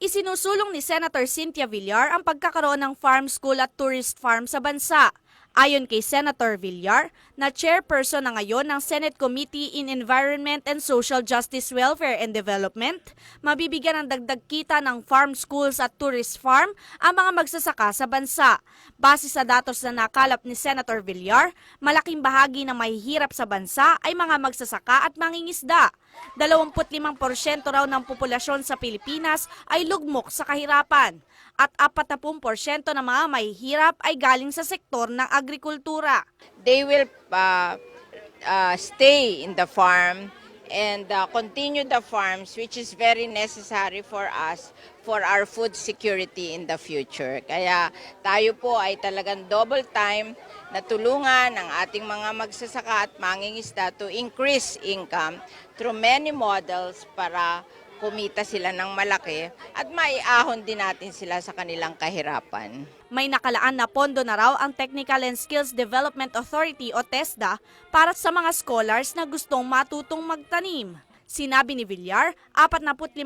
Isinusulong ni Senator Cynthia Villar ang pagkakaroon ng farm school at tourist farm sa bansa. Ayon kay Senator Villar, na chairperson na ngayon ng Senate Committee in Environment and Social Justice, Welfare and Development, mabibigyan ng dagdag kita ng farm schools at tourist farm ang mga magsasaka sa bansa. Base sa datos na nakalap ni Senator Villar, malaking bahagi ng mahihirap sa bansa ay mga magsasaka at mangingisda. 25% raw ng populasyon sa Pilipinas ay lugmok sa kahirapan at 40% ng mga mahihirap ay galing sa sektor ng agrikultura. They will uh, uh, stay in the farm and uh, continue the farms, which is very necessary for us for our food security in the future. Kaya tayo po ay talagang double time na tulungan ang ating mga magsasaka at mangingisda to increase income through many models para kumita sila ng malaki at maiahon din natin sila sa kanilang kahirapan. May nakalaan na pondo na raw ang Technical and Skills Development Authority o TESDA para sa mga scholars na gustong matutong magtanim. Sinabi ni Villar, 45,000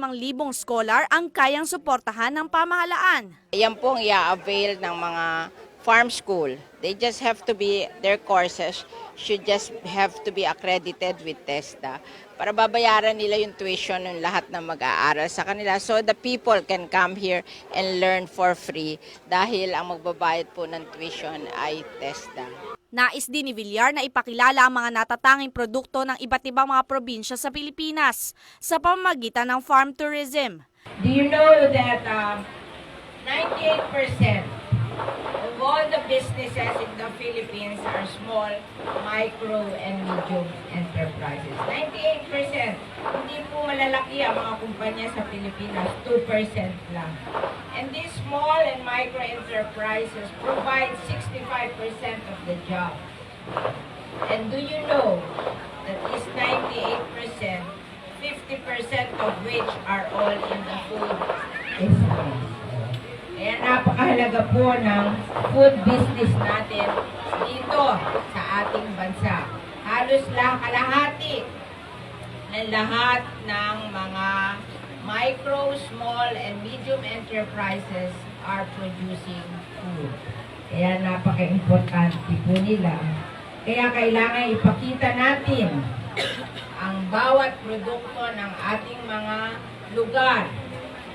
scholar ang kayang suportahan ng pamahalaan. Yan pong i-avail ng mga farm school. They just have to be, their courses should just have to be accredited with TESDA para babayaran nila yung tuition ng lahat ng mag-aaral sa kanila so the people can come here and learn for free dahil ang magbabayad po ng tuition ay TESDA. Nais din ni Villar na ipakilala ang mga natatanging produkto ng iba't ibang mga probinsya sa Pilipinas sa pamamagitan ng farm tourism. Do you know that um, 98% of all the businesses in the Philippines are small, micro, and medium enterprises? 98%. Hindi po malalaki ang mga kumpanya sa Pilipinas, 2% lang. And these small and micro enterprises provide 65% of the jobs. And do you know that this 98%, 50% of which are all in the food business? Kaya napakahalaga po ng food business natin dito sa ating bansa. Halos lang kalahati ng lahat ng mga micro, small, and medium enterprises are producing food. Kaya napaka-importante po nila. Kaya kailangan ipakita natin ang bawat produkto ng ating mga lugar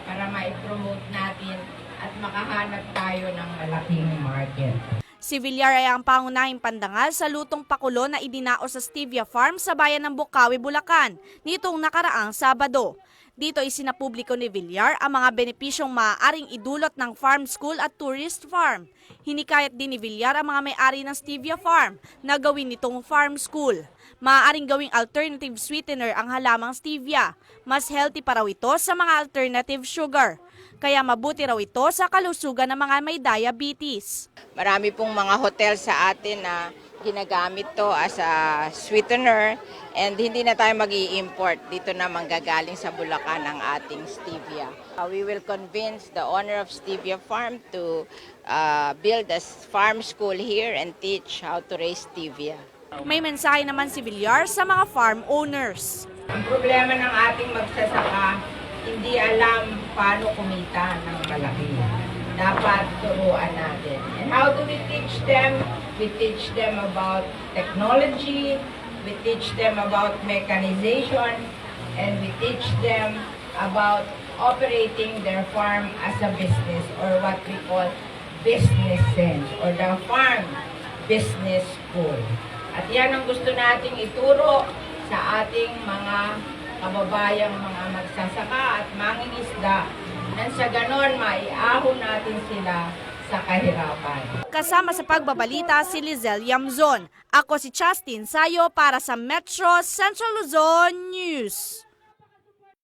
para ma-promote natin at makahanap tayo ng malaking market. Si Villar ay ang pangunahing pandangal sa lutong pakulo na idinao sa Stevia Farm sa bayan ng Bukawi, Bulacan nitong nakaraang Sabado. Dito isinapubliko ni Villar ang mga benepisyong maaaring idulot ng farm school at tourist farm. Hinikayat din ni Villar ang mga may-ari ng Stevia Farm na gawin nitong farm school. Maaaring gawing alternative sweetener ang halamang stevia. Mas healthy pa raw ito sa mga alternative sugar. Kaya mabuti raw ito sa kalusugan ng mga may diabetes. Marami pong mga hotel sa atin na ginagamit to as a sweetener and hindi na tayo mag import dito na manggagaling sa Bulacan ang ating stevia. Uh, we will convince the owner of Stevia Farm to uh, build a farm school here and teach how to raise stevia. May mensahe naman si Villar sa mga farm owners. Ang problema ng ating magsasaka, hindi alam paano kumita ng malaki. Dapat turuan natin. And how do we teach them? We teach them about technology, we teach them about mechanization, and we teach them about operating their farm as a business or what we call business sense or the farm business school. At yan ang gusto nating ituro sa ating mga kababayang mga magsasaka at mangingisda nang sa ganon maiahon natin sila sa kahirapan. Kasama sa pagbabalita si Lizelle Yamzon. Ako si Justin Sayo para sa Metro Central Luzon News.